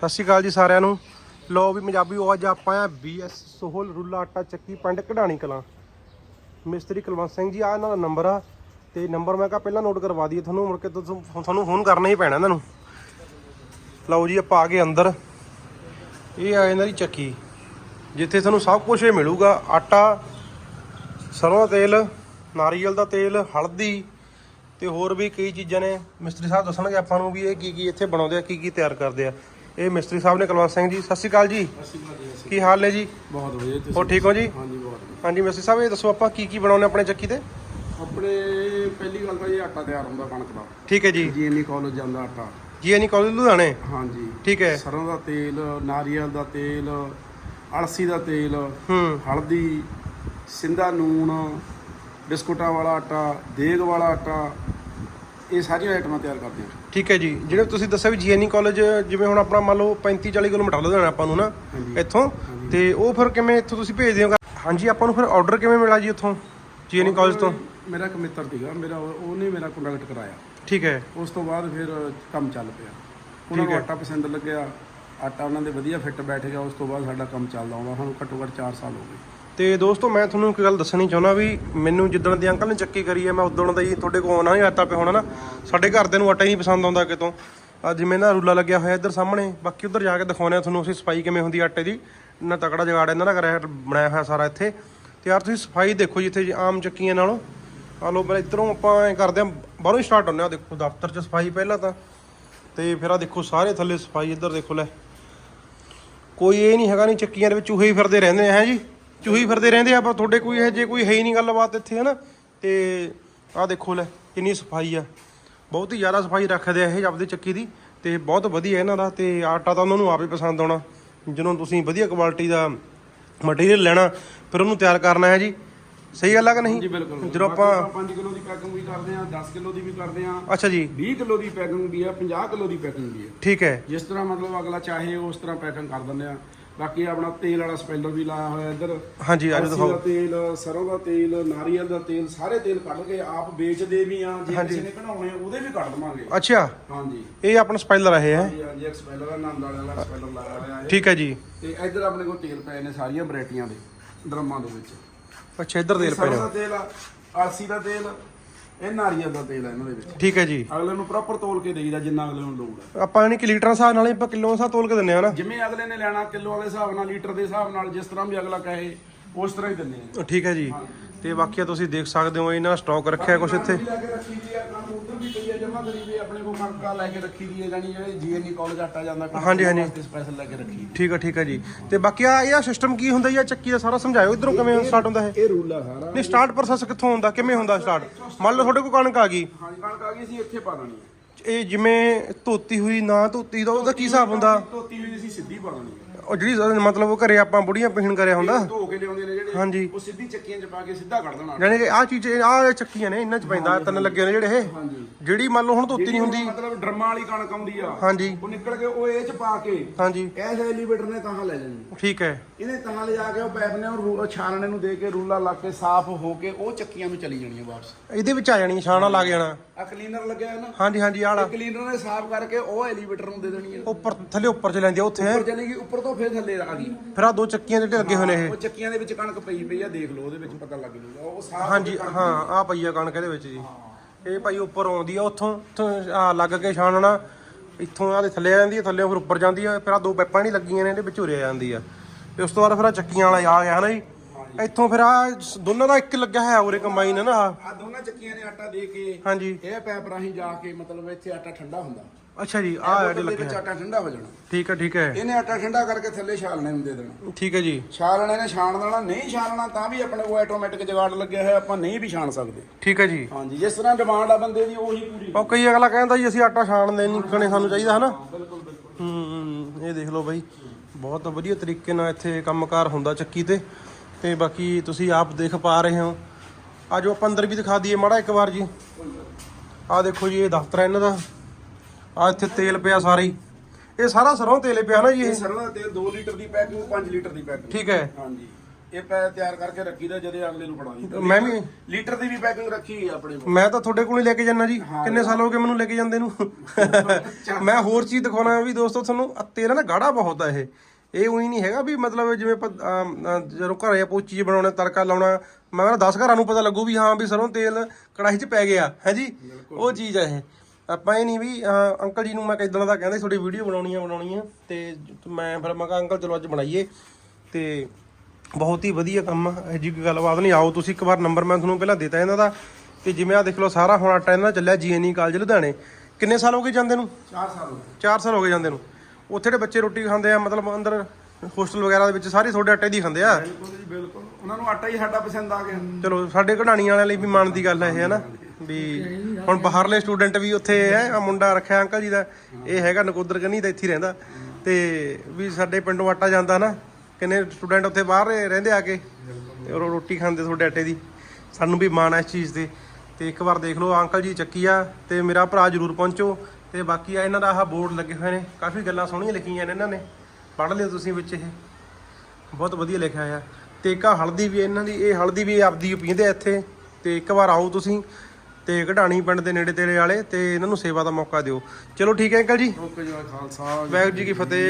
ਸਤਿ ਸ਼੍ਰੀ ਅਕਾਲ ਜੀ ਸਾਰਿਆਂ ਨੂੰ। ਲੋ ਵੀ ਪੰਜਾਬੀ, ਉਹ ਅੱਜ ਆਪਾਂ ਆ ਬੀਐਸ ਸੋਹਲ ਰੁੱਲਾ ਆਟਾ ਚੱਕੀ ਪਿੰਡ ਕਢਾਣੀ ਕਲਾਂ। ਮਿਸਤਰੀ ਕੁਲਵੰਤ ਸਿੰਘ ਜੀ ਆ ਇਹਨਾਂ ਦਾ ਨੰਬਰ ਆ। ਤੇ ਨੰਬਰ ਮੈਂ ਕਹਾ ਪਹਿਲਾਂ ਨੋਟ ਕਰਵਾ ਦਈਏ ਤੁਹਾਨੂੰ, ਮੁੜ ਕੇ ਤੁਹਾਨੂੰ ਫੋਨ ਕਰਨਾ ਹੀ ਪੈਣਾ ਇਹਨਾਂ ਨੂੰ। ਲਓ ਜੀ, ਆਪਾਂ ਆ ਗਏ ਅੰਦਰ। ਇਹ ਆ ਇਹਨਾਂ ਦੀ ਚੱਕੀ, ਜਿੱਥੇ ਤੁਹਾਨੂੰ ਸਭ ਕੁਝ ਇਹ ਮਿਲੂਗਾ। ਆਟਾ, ਸਰੋਂ ਦਾ ਤੇਲ, ਨਾਰੀਅਲ ਦਾ ਤੇਲ, ਹਲਦੀ ਤੇ ਹੋਰ ਵੀ ਕਈ ਚੀਜ਼ਾਂ ਨੇ। ਮਿਸਤਰੀ ਸਾਹਿਬ ਦੱਸਣਗੇ ਆਪਾਂ ਨੂੰ ਵੀ ਇਹ ਕੀ ਕੀ ਇੱਥੇ ਬਣਾਉਂਦੇ ਆ ਕੀ ਕੀ ਤਿਆਰ ਕਰਦੇ ਆ। ਇਹ ਮਿਸਤਰੀ ਸਾਹਿਬ ਨੇ ਕੁਲਵੰਤ ਸਿੰਘ ਜੀ ਸਤਿ ਸ਼੍ਰੀ ਅਕਾਲ ਜੀ। ਕੀ ਹਾਲ ਨੇ ਜੀ? ਬਹੁਤ ਵਧੀਆ ਤੁਸੀਂ ਹੋਰ ਠੀਕ ਹੋ ਜੀ? ਹਾਂਜੀ ਬਹੁਤ। ਹਾਂਜੀ ਮਿਸਤਰੀ ਸਾਹਿਬ ਇਹ ਦੱਸੋ ਆਪਾਂ ਕੀ ਕੀ ਬਣਾਉਂਦੇ ਆਪਣੇ ਚੱਕੀ ਤੇ? ਆਪਣੇ ਪਹਿਲੀ ਗੱਲ ਤਾਂ ਇਹ ਆਟਾ ਤਿਆਰ ਹੁੰਦਾ ਕਣਕ ਦਾ। ਠੀਕ ਹੈ ਜੀ। ਜੀਐਨਈ ਕਾਲਜ ਜਾਂਦਾ ਆਟਾ। ਜੀ ਐਨੀ ਕਾਲਜ ਲੁਧਿਆਣੇ? ਹਾਂਜੀ। ਠੀਕ ਹੈ। ਸਰੋਂ ਦਾ ਤੇਲ ਨਾਰੀਅਲ ਦਾ ਤੇਲ ਅਲਸੀ ਦਾ ਤੇਲ ਹੂੰ। ਹਲਦੀ ਸਿੰਧਾ ਨੂਣ ਬਿਸਕੁਟਾਂ ਵਾਲਾ ਆਟਾ ਦੇਗ ਵਾਲਾ ਆਟਾ ਇਹ ਸਾਰੀਆਂ ਆਈਟਮਾਂ ਤਿਆਰ ਕਰਦੇ ਹਾਂ ਠੀਕ ਹੈ ਜੀ। ਜਿਹੜੇ ਤੁਸੀਂ ਦੱਸਿਆ ਵੀ ਜੀਐਨਈ ਕਾਲਜ ਜਿਵੇਂ ਹੁਣ ਆਪਣਾ ਮੰਨ ਲਓ 35 40 ਕਿਲੋਮੀਟਰ ਲੁਧਿਆਣਾ ਆਪਾਂ ਨੂੰ ਨਾ। ਇੱਥੋਂ ਤੇ ਉਹ ਫਿਰ ਕਿਵੇਂ ਇੱਥੋਂ ਤੁਸੀਂ ਭੇਜਦੇ ਹੋ ਹਾਂਜੀ ਆਪਾਂ ਨੂੰ ਫਿਰ ਆਰਡਰ ਕਿਵੇਂ ਮਿਲਿਆ ਜੀ ਉੱਥੋਂ ਜੀਐਨਈ ਕਾਲਜ ਤੋਂ? ਮੇਰਾ ਇੱਕ ਮਿੱਤਰ ਸੀਗਾ ਮੇਰਾ ਉਹ- ਉਹਨੇ ਮੇਰਾ ਕੰਟੈਕਟ ਕਰਾਇਆ। ਠੀਕ ਹੈ। ਉਸ ਤੋਂ ਬਾਅਦ ਫਿਰ ਕੰਮ ਚੱਲ ਪਿਆ। ਉਹਨਾਂ ਨੂੰ। ਆਟਾ ਪਸੰਦ ਲੱਗਿਆ ਆਟਾ ਉਹਨਾਂ ਦੇ ਵਧੀਆ ਫਿੱਟ ਬੈਠ ਗਿਆ ਉਸ ਤੋਂ ਬਾਅਦ ਸਾਡਾ ਕੰਮ ਚੱਲਦਾ ਆਉਂਦਾ ਹੁਣ ਘੱਟੋ ਘੱਟ 4 ਸਾਲ ਹੋ ਗਏ। ਤੇ ਦੋਸਤੋ, ਮੈਂ ਤੁਹਾਨੂੰ ਇੱਕ ਗੱਲ ਦੱਸਣੀ ਚਾਹੁੰਦਾ ਵੀ ਮੈਨੂੰ ਜਿੱਦਣ ਦੀ ਅੰਕਲ ਨੇ ਚੱਕੀ ਕਰੀ ਹੈ, ਮੈਂ ਉਦੋਂ ਦਾ ਹੀ ਤੁਹਾਡੇ ਕੋਲ ਆਉਣਾ ਹੀ ਆਟਾ ਪਿਆ ਹੋਣਾ ਨਾ। ਸਾਡੇ ਘਰ ਦੇ ਨੂੰ ਆਟਾ ਹੀ ਨਹੀਂ ਪਸੰਦ ਆਉਂਦਾ ਕਿਤੋਂ। ਆ ਜਿਵੇਂ ਨਾ ਰੂਲਾ ਲੱਗਿਆ ਹੋਇਆ ਇੱਧਰ ਸਾਹਮਣੇ, ਬਾਕੀ ਉੱਧਰ ਜਾ ਕੇ ਦਿਖਾਉਂਦੇ ਆ ਤੁਹਾਨੂੰ ਅਸੀਂ ਸਫ਼ਾਈ ਕਿਵੇਂ ਹੁੰਦੀ ਆਟੇ ਦੀ। ਇੰਨਾ ਤਕੜਾ ਜਗਾੜ ਇਹਨਾਂ ਦਾ ਕਰਿਆ ਬਣਾਇਆ ਹੋਇਆ ਸਾਰਾ ਇੱਥੇ। ਤੇ ਯਾਰ ਤੁਸੀਂ ਸਫ਼ਾਈ ਦੇਖੋ ਜਿੱਥੇ ਜੀ ਆਮ ਚੱਕੀਆਂ ਨਾਲੋਂ। ਆ ਲੋ ਪਹਿਲਾਂ ਇੱਧਰੋਂ ਆਪਾਂ ਐ ਕਰਦੇ ਆ ਬਾਹਰੋਂ ਹੀ ਸਟਾਰਟ ਹੁੰਦੇ ਆ ਦੇਖੋ, ਦਫ਼ਤਰ 'ਚ ਸਫ਼ਾਈ ਪਹਿਲਾਂ ਤਾਂ। ਤੇ ਫਿਰ ਆ ਦੇਖੋ, ਸਾਰੇ ਥੱਲੇ ਸਫ਼ਾਈ ਇੱਧਰ ਦੇਖੋ ਲੈ। ਕੋਈ ਇਹ ਨਹੀਂ ਹੈਗਾ ਨਹੀਂ ਚੱਕੀਆਂ ਦੇ ਵਿੱਚ ਚੂਹੇ ਹੀ ਫਿਰਦੇ ਰਹਿੰਦੇ ਆ ਹੈ ਜੀ? ਚੂਹੇ ਫਿਰਦੇ ਰਹਿੰਦੇ ਆ ਪਰ ਤੁਹਾਡੇ ਕੋਈ ਇਹ ਜੇ ਕੋਈ ਹੈ ਹੀ ਨਹੀਂ ਗੱਲਬਾਤ ਇੱਥੇ ਹੈ ਨਾ ਤੇ ਆਹ ਦੇਖੋ ਲੈ ਕਿੰਨੀ ਸਫ਼ਾਈ ਆ। ਬਹੁਤ ਹੀ ਜ਼ਿਆਦਾ ਸਫ਼ਾਈ ਰੱਖਦੇ ਆ ਇਹ ਆਪਦੀ ਚੱਕੀ ਦੀ ਤੇ ਬਹੁਤ ਵਧੀਆ ਇਹਨਾਂ ਦਾ ਤੇ ਆਟਾ ਤਾਂ ਉਹਨਾਂ ਨੂੰ ਆਪੇ ਪਸੰਦ ਆਉਣਾ। ਜਦੋਂ ਤੁਸੀਂ ਵਧੀਆ ਕੁਆਲਿਟੀ ਦਾ ਮਟੀਰੀਅਲ ਲੈਣਾ ਫਿਰ ਉਹਨੂੰ ਤਿਆਰ ਕਰਨਾ ਹੈ ਜੀ। ਸਹੀ ਗੱਲ ਆ ਕਿ ਨਹੀਂ? ਜੀ ਬਿਲਕੁਲ। ਜਦੋਂ ਆਪਾਂ 5 ਕਿਲੋ ਦੀ ਪੈਕਿੰਗ ਵੀ ਕਰਦੇ ਆ 10 ਕਿਲੋ ਦੀ ਵੀ ਕਰਦੇ ਆ। ਅੱਛਾ ਜੀ। 20 ਕਿਲੋ ਦੀ ਪੈਕਿੰਗ ਵੀ ਆ 50 ਕਿਲੋ ਦੀ ਪੈਕਿੰਗ ਵੀ ਆ। ਠੀਕ ਹੈ। ਜਿਸ ਤਰ੍ਹਾਂ ਮਤਲਬ ਅਗਲਾ ਚਾਹੇ ਉਸ ਤਰ੍ਹਾਂ ਪੈਕਿੰਗ ਕਰ ਦਿੰਦੇ ਆ। ਬਾਕੀ ਆਪਣਾ ਤੇਲ ਵਾਲਾ ਸਪੈਲਰ ਵੀ ਲਾਇਆ ਹੋਇਆ ਇੱਧਰ। ਹਾਂਜੀ ਅੱਜ ਅਲਸੀ ਦਿਖਾਓ। ਤੇਲ ਸਰੋਂ ਦਾ ਤੇਲ ਨਾਰੀਅਲ ਦਾ ਤੇਲ ਸਾਰੇ ਤੇਲ ਕੱਢ ਕੇ ਆਪ ਵੇਚਦੇ ਵੀ ਆ ਜੇ ਕਿਸੇ ਨੇ ਆ, ਉਹਦੇ ਵੀ ਕੱਢ ਦਵਾਂਗੇ। ਅੱਛਾ। ਹਾਂਜੀ। ਇਹ ਆਪਣਾ ਸਪਾਈਲਰ ਹੈ ਹੈ? ਹਾਂਜੀ ਹਾਂਜੀ ਇੱਕ ਸਪੈਲਰ ਆਨੰਦ ਵਾਲਾ ਸਪੈਲਰ ਲਾਇਆ ਹੋਇਆ ਹੈ ਠੀਕ ਹੈ ਜੀ। ਤੇ ਇੱਧਰ ਆਪਣੇ ਕੋਲ ਤੇਲ ਪਏ ਨੇ ਸਾਰੀਆਂ ਵੈਰਾਈਟੀਆਂ ਦੇ ਡਰਮਾਂ ਦੇ ਵਿੱਚ। ਅੱਛਾ ਇੱਧਰ ਸਰੋਂ ਪਏ ਦਾ ਤੇਲ ਆ ਅਲਸੀ ਦਾ ਤੇਲ ਇਹ ਨਾਰੀਅਲ ਦਾ ਤੇਲ ਆ ਇਹਨਾਂ ਦੇ ਵਿੱਚ। ਠੀਕ ਹੈ ਜੀ। ਅਗਲੇ ਨੂੰ ਪ੍ਰੋਪਰ ਤੋਲ ਕੇ ਦੇਈਦਾ ਜਿੰਨਾ ਅਗਲੇ ਨੂੰ ਲੋੜ ਹੈ ਆਪਾਂ ਯਾਨੀ ਕਿ ਲੀਟਰਾਂ ਹਿਸਾਬ ਨਾਲ ਹੀ ਆਪਾਂ ਕਿਲੋ ਹਿਸਾਬ ਤੋਲ ਕੇ ਦਿੰਨੇ ਆ ਨਾ ਜਿਵੇਂ ਅਗਲੇ ਨੇ ਲੈਣਾ ਕਿਲੋ ਦੇ ਹਿਸਾਬ ਨਾਲ ਲੀਟਰ ਦੇ ਹਿਸਾਬ ਨਾਲ ਜਿਸ ਤਰ੍ਹਾਂ ਵੀ ਅਗਲਾ ਕਹੇ ਉਸ ਤਰ੍ਹਾਂ ਹੀ ਆ। ਠੀਕ ਹੈ ਜੀ। ਤੇ ਬਾਕੀ ਤੁਸੀਂ ਦੇਖ ਸਕਦੇ ਹੋ ਇਹਨਾਂ ਦਾ ਸਟਾਕ ਰੱਖਿਆ ਕੁਛ ਇੱਥੇ। ਆ ਵੀ ਪਈ ਆ ਜਮਾ ਕਰੀ ਵੀ ਆਪਣੇ ਕੋਲ ਕਣਕਾਂ ਲੈ ਕੇ ਰੱਖੀ ਦੀ ਹੈ ਜਾਨੀ ਜਿਹੜੇ ਜੀਐਨਈ ਕਾਲਜ ਆਟਾ ਜਾਂਦਾ ਕਣਕ ਹਾਂਜੀ, ਹਾਂਜੀ। ਸਪੈਸ਼ਲ ਲੈ ਕੇ ਰੱਖੀ ਠੀਕ ਹੈ। ਠੀਕ ਹੈ ਜੀ। ਤੇ ਬਾਕੀ ਆ ਇਹ ਸਿਸਟਮ ਕੀ ਹੁੰਦਾ ਜੀ ਆ ਚੱਕੀ ਦਾ ਸਾਰਾ ਸਮਝਾਇਓ ਇਧਰੋਂ ਕਿਵੇਂ ਸਟਾਰਟ ਹੁੰਦਾ ਇਹ? ਇਹ ਰੂਲ ਆ ਸਾਰਾ। ਨਹੀਂ ਸਟਾਰਟ ਪ੍ਰੋਸੈਸ ਕਿੱਥੋਂ ਹੁੰਦਾ ਕਿਵੇਂ ਹੁੰਦਾ ਸਟਾਰਟ ਮੰਨ ਲਓ ਤੁਹਾਡੇ ਕੋਲ ਕਣਕ ਆ ਗਈ। ਹਾਂਜੀ ਕਣਕ ਆ ਗਈ ਸੀ ਇੱਥੇ ਪਾ ਦੇਣੀ ਹੈ। ਇਹ ਜਿਵੇਂ ਧੋਤੀ ਹੋਈ ਨਾ ਧੋਤੀ ਦਾ ਉਹਦਾ ਕੀ ਹਿਸਾਬ ਹੁੰਦਾ? ਧੋਤੀ ਹੋਈ ਅਸੀਂ ਸਿੱਧੀ ਪਾ ਦੇਣੀ ਹੈ। ਉਹ ਜਿਹੜੀ ਮਤਲਬ ਉਹ ਘਰੇ ਆਪਾਂ ਬੁੜੀਆਂ ਪੀਣ ਕਰਿਆ ਹੁੰਦਾ। ਧੋ ਕੇ ਲਿਆਉਂਦੇ ਨੇ ਜਿਹੜੇ ਹਾਂਜੀ। ਉਹ ਸਿੱਧੀ ਚੱਕੀਆਂ 'ਚ ਪਾ ਕੇ ਸਿੱਧਾ ਕੱਢ ਦੇਣਾ। ਯਾਨੀ ਕਿ ਆ ਚੀਜ਼ ਆ ਚੱਕੀਆਂ ਨੇ ਇਹਨਾਂ ਚ ਪੈਂਦਾ ਤਿੰਨ ਲੱਗੇ ਨੇ ਜਿਹੜੇ ਇਹ। ਹਾਂਜੀ। ਜਿਹੜੀ ਮੰਨ ਲਓ ਹੁਣ ਧੋਤੀ ਨਹੀਂ ਹੁੰਦੀ। ਮਤਲਬ ਡਰਮਾਂ ਵਾਲੀ ਕਣਕ ਆਉਂਦੀ ਆ ਹਾਂਜੀ। ਉਹ ਨਿਕਲ ਕੇ ਉਹ ਇਹ 'ਚ ਪਾ ਕੇ ਹਾਂਜੀ। ਐਸ ਐਲੀਵੇਟਰ ਨੇ ਤਾਂ ਲੈ ਜਾਣੀ ਠੀਕ ਹੈ। ਇਹਨੇ ਤਾਂ ਲਿਜਾ ਕੇ ਉਹ ਪੈਪ ਨੇ ਉਹ ਰੂ- ਛਾਨਣੇ ਨੂੰ ਦੇ ਕੇ ਰੂਲਾ ਲਾ ਕੇ ਸਾਫ਼ ਹੋ ਕੇ ਉਹ ਚੱਕੀਆਂ ਨੂੰ ਚਲੀ ਜਾਣੀਆਂ ਵਾਪਸ। ਇਹਦੇ ਵਿੱਚ ਆ ਜਾਣੀ ਛਾਣਾ ਲੱਗ ਜਾਣਾ। ਆ ਕਲੀਨਰ ਲੱਗਿਆ ਹੈ ਨਾ। ਹਾਂਜੀ ਹਾਂਜੀ ਆਲਾ ਕਲੀਨਰ ਨੇ ਸਾਫ਼ ਕਰਕੇ ਉਹ ਐਲੀਵੇਟਰ ਨੂੰ ਦੇ ਦੇਣੀ ਹੈ ਉੱਪਰ ਥੱਲੇ ਉੱਪਰ ਚ ਲੈਂਦੀ ਆ ਉੱਥੇ। ਉੱਪਰ ਚਲੇਗੀ ਉੱਪਰ ਤੋਂ ਫੇਰ ਥੱਲੇ ਆ ਗਈ। ਫਿਰ ਆ ਦੋ ਚੱਕੀਆਂ ਜਿਹੜੇ ਲੱਗੇ ਹੋਏ ਨੇ ਇਹ। ਉਹ ਚੱਕੀਆਂ ਦੇ ਵਿੱਚ ਕਣਕ ਪਈ ਪਈ ਆ ਦੇਖ ਲਓ ਉਹਦੇ ਵਿੱਚ ਪਤਾ ਲੱਗ ਜੂਗਾ। ਉਹ ਸਾਫ਼ ਹਾਂਜੀ ਹਾਂ ਆ ਪਈ ਆ ਕਣਕ ਇਹਦੇ ਵਿੱਚ ਜੀ। ਇਹ ਭਾਈ ਉੱਪਰ ਆਉਂਦੀ ਆ ਉੱਥੋਂ ਆ ਲੱਗ ਕੇ ਛਾਣਨਾ ਇੱਥੋਂ ਆ ਦੇ ਥੱਲੇ ਆ ਜਾਂਦੀ ਆ ਥੱਲੇ ਫਿਰ ਉੱਪਰ ਜਾਂਦੀ ਆ ਫਿਰ ਆ ਦੋ ਪੈਪਾਂ ਨਹੀਂ ਲੱਗੀਆਂ ਨੇ ਇਹਦੇ ਵਿੱਚ ਉਰੇ ਆ ਜਾਂਦੀ ਆ। ਤੇ ਉਸ ਤੋਂ ਬਾਅਦ ਫਿਰ ਆ ਚੱਕੀਆਂ ਵਾਲਾ ਆ ਗਿਆ ਜੀ? ਇੱਥੋਂ ਫਿਰ ਆ ਦੋਨਾਂ ਦਾ ਇੱਕ ਲੱਗਿਆ ਹੈ ਉਰੇ ਕੰਬਾਈਨ ਹੈ ਨਾ ਆਹ। ਆ ਦੋਨਾਂ ਚੱਕੀਆਂ ਨੇ ਆਟਾ ਦੇ ਕੇ ਹਾਂਜੀ। ਇਹ ਪੈਪ ਰਾਹੀਂ ਜਾ ਕੇ ਮਤਲਬ ਇੱਥੇ ਆਟਾ ਠੰਡਾ ਹੁੰਦਾ। ਅੱਛਾ ਜੀ ਆ ਜਿਹੜੇ ਦੇ ਲੱਗੇ ਵਿੱਚ ਆਟਾ ਠੰਡਾ ਹੋ ਜਾਣਾ। ਠੀਕ ਹੈ ਠੀਕ ਹੈ। ਇਹਨੇ ਆਟਾ ਠੰਡਾ ਕਰਕੇ ਥੱਲੇ ਛਾਲਣੇ ਨੂੰ ਦੇ ਦੇਣਾ। ਠੀਕ ਹੈ ਜੀ। ਛਾਲਣੇ ਨੇ ਛਾਣ ਦੇਣਾ ਨਹੀਂ ਛਾਲਣਾ ਤਾਂ ਵੀ ਆਪਣੇ ਕੋਲ ਆਟੋਮੈਟਿਕ ਜਗਾੜ ਲੱਗਿਆ ਹੋਇਆ ਆਪਾਂ ਨਹੀਂ ਵੀ ਛਾਣ ਸਕਦੇ। ਠੀਕ ਹੈ ਜੀ। ਹਾਂਜੀ ਜਿਸ ਤਰ੍ਹਾਂ ਡਿਮਾਂਡ ਆ ਬੰਦੇ ਦੀ ਉਹੀ ਪੂਰੀ ਉਹ ਕਈ ਅਗਲਾ ਕਹਿੰਦਾ ਜੀ ਅਸੀਂ ਆਟਾ ਛਾਣਦੇ ਨਹੀਂ ਕਣੇ ਸਾਨੂੰ ਚਾਹੀਦਾ ਹਨਾ ਬਿਲਕੁਲ ਬਿਲਕੁਲ। ਹੂੰ ਇਹ ਦੇਖ ਲਓ ਬਾਈ ਬਹੁਤ ਵਧੀਆ ਤਰੀਕੇ ਨਾਲ ਇੱਥੇ ਕੰਮਕਾਰ ਹੁੰਦਾ ਚੱਕੀ ਤੇ। ਤੇ ਬਾਕੀ ਤੁਸੀਂ ਆਪ ਦੇਖ ਪਾ ਰਹੇ ਹੋ। ਆਜੋ ਆਪਾਂ ਅੰਦਰ ਵੀ ਦਿਖਾ ਦਈਏ ਮਾੜਾ ਇੱਕ ਵਾਰ ਜੀ। ਆਹ ਦੇਖੋ ਜੀ ਇਹ ਦਫ਼ਤਰ ਹੈ ਇਹਨਾਂ ਦਾ। ਆ ਇੱਥੇ ਤੇਲ ਪਿਆ ਸਾਰਾ। ਹੀ ਇਹ ਸਾਰਾ ਸਰੋਂ ਤੇਲ ਹੀ ਪਿਆ ਨਾ ਜੀ ਇਹ? ਸਰੋਂ ਦਾ ਤੇਲ 2 ਲੀਟਰ ਦੀ ਪੈਕਿੰਗ 5 ਲੀਟਰ ਦੀ ਪੈਕਿੰਗ। ਠੀਕ ਹੈ। ਹਾਂਜੀ। ਇਹ ਪੈ ਤਿਆਰ ਕਰਕੇ ਰੱਖੀ ਦਾ ਜਦੇ ਅਗਲੇ ਨੂੰ ਫੜਾ ਮੈਂ ਵੀ ਲੀਟਰ ਦੀ ਵੀ ਪੈਕਿੰਗ ਰੱਖੀ ਆ ਆਪਣੇ ਕੋਲ। ਮੈਂ ਤਾਂ ਤੁਹਾਡੇ ਕੋਲ ਹੀ ਲੈ ਕੇ ਜਾਣਾ ਜੀ। ਕਿੰਨੇ ਸਾਲ ਹੋ ਗਏ ਮੈਨੂੰ ਲੈ ਕੇ ਜਾਂਦੇ ਨੂੰ? ਮੈਂ ਹੋਰ ਚੀਜ਼ ਦਿਖਾਉਣਾ ਵੀ ਦੋਸਤੋ ਤੁਹਾਨੂੰ। ਤੇਲ ਨਾ ਗਾੜਾ ਬਹੁਤ ਆ ਇਹ। ਇਹ ਉਹੀ ਨਹੀਂ ਹੈਗਾ ਵੀ ਮਤਲਬ ਜਿਵੇਂ ਜਦੋਂ ਘਰੇ ਆਪਾਂ ਚੀਜ਼ ਬਣਾਉਣਾ ਤੜਕਾ ਲਾਉਣਾ ਮੈਂ ਕਹਿੰਦਾ 10 ਘਰਾਂ ਨੂੰ ਪਤਾ ਲੱਗੂ ਵੀ ਹਾਂ ਵੀ ਸਰੋਂ ਤੇਲ ਕੜਾਹੀ 'ਚ ਪੈ ਗਿਆ ਹੈ ਜੀ? ਉਹ ਚੀਜ਼ ਆ ਇਹ। ਆਪਾਂ ਇਹ ਨਹੀਂ ਵੀ ਅੰਕਲ ਜੀ ਨੂੰ ਮੈਂ ਕਿਦਾਂ ਦਾ ਕਹਿੰਦੇ ਤੁਹਾਡੀ ਵੀਡੀਓ ਬਣਾਉਣੀ ਆ ਬਣਾਉਣੀ ਆ ਤੇ ਮੈਂ ਫਿਰ ਮੈਂ ਕਿਹਾ ਅੰਕਲ ਚਲੋ ਅੱਜ ਬਣਾਈਏ ਤੇ ਬਹੁਤ ਹੀ ਵਧੀਆ ਕੰਮ ਆ ਇਹ ਜੀ ਕੋਈ ਗੱਲਬਾਤ ਨਹੀਂ। ਆਓ ਤੁਸੀਂ ਇੱਕ ਵਾਰ ਨੰਬਰ ਮੈਂ ਤੁਹਾਨੂੰ ਪਹਿਲਾਂ ਦਿੱਤਾ ਇਹਨਾਂ ਦਾ ਤੇ ਜਿਵੇਂ ਆ ਦੇਖ ਲਓ ਸਾਰਾ ਹੁਣ ਆਟਾ ਇਹਨਾਂ ਚੱਲਿਆ ਜੀਐਨਈ ਕਾਲਜ ਲੁਧਿਆਣੇ। ਕਿੰਨੇ ਸਾਲ ਹੋ ਗਏ ਜਾਂਦੇ ਨੂੰ? 4 ਸਾਲ ਹੋ ਗਏ। 4 ਸਾਲ ਹੋ ਗਏ ਜਾਂਦੇ ਨੂੰ। ਉੱਥੇ ਦੇ ਬੱਚੇ ਰੋਟੀ ਖਾਂਦੇ ਆ ਮਤਲਬ ਅੰਦਰ ਹੋਸਟਲ ਵਗੈਰਾ ਦੇ ਵਿੱਚ ਸਾਰੇ ਤੁਹਾਡੇ ਆਟੇ ਦੀ ਖਾਂਦੇ ਆ? ਬਿਲਕੁਲ ਜੀ ਬਿਲਕੁਲ। ਉਹਨਾਂ ਨੂੰ ਆਟਾ ਹੀ ਸਾਡਾ ਪਸੰਦ ਆ ਗਿਆ। ਚਲੋ ਸਾਡੇ ਕਢਾਣੀਆਂ ਵਾਲਿਆਂ ਲਈ ਵੀ ਮਾਣ ਦੀ ਗੱਲ ਹੈ ਇਹ ਹੈ ਨਾ ਵੀ ਹੁਣ ਬਾਹਰਲੇ ਸਟੂਡੈਂਟ ਵੀ ਉੱਥੇ ਹੈ ਆ ਮੁੰਡਾ ਰੱਖਿਆ ਅੰਕਲ ਜੀ ਦਾ ਇਹ ਹੈਗਾ ਨਕੋਦਰ ਕੰਨੀ ਤਾਂ ਇੱਥੇ ਹੀ ਰਹਿੰਦਾ। ਤੇ ਵੀ ਸਾਡੇ ਪਿੰਡੋਂ ਆਟਾ ਜਾਂਦਾ ਨਾ ਕਿੰਨੇ ਸਟੂਡੈਂਟ ਉੱਥੇ ਬਾਹਰ ਰਹਿੰਦੇ ਆ ਕੇ ਤੇ ਉਹ ਰੋਟੀ ਖਾਂਦੇ ਤੁਹਾਡੇ ਆਟੇ ਦੀ। ਸਾਨੂੰ ਵੀ ਮਾਣ ਹੈ ਇਸ ਚੀਜ਼ ਤੇ। ਤੇ ਇੱਕ ਵਾਰ ਦੇਖ ਲਓ ਅੰਕਲ ਜੀ ਚੱਕੀ ਆ ਤੇ ਮੇਰਾ ਭਰਾ ਜਰੂਰ ਪਹੁੰਚੋ। ਤੇ ਬਾਕੀ ਆ ਇਹਨਾਂ ਦਾ ਆਹ ਬੋਰਡ ਲੱਗੇ ਹੋਏ ਨੇ। ਕਾਫੀ ਗੱਲਾਂ ਸੋਹਣੀਆਂ ਲਿਖੀਆਂ ਨੇ ਇਹਨਾਂ ਨੇ। ਪੜ੍ਹ ਲਿਓ ਤੁਸੀਂ ਵਿੱਚ ਇਹ। ਬਹੁਤ ਵਧੀਆ ਲਿਖਿਆ ਆ ਤੇ ਇੱਕ ਹਲਦੀ ਵੀ ਇਹਨਾਂ ਦੀ ਇਹ ਹਲਦੀ ਵੀ ਆਪਦੀ ਪੀਂਦੇ ਆ ਇੱਥੇ। ਤੇ ਇੱਕ ਵਾਰ ਆਓ ਤੁਸੀਂ ਤੇ ਕਢਾਣੀ ਪਿੰਡ ਦੇ ਨੇੜੇ ਤੇੜੇ ਵਾਲੇ ਤੇ ਇਹਨਾਂ ਨੂੰ ਸੇਵਾ ਦਾ ਮੌਕਾ ਦਿਓ। ਚਲੋ ਠੀਕ ਹੈ ਅੰਕਲ ਜੀ। ਓਕੇ ਜੀ ਖਾਲਸਾ। ਵਾਹਿਗੁਰੂ ਜੀ ਕੀ ਫਤਿਹ।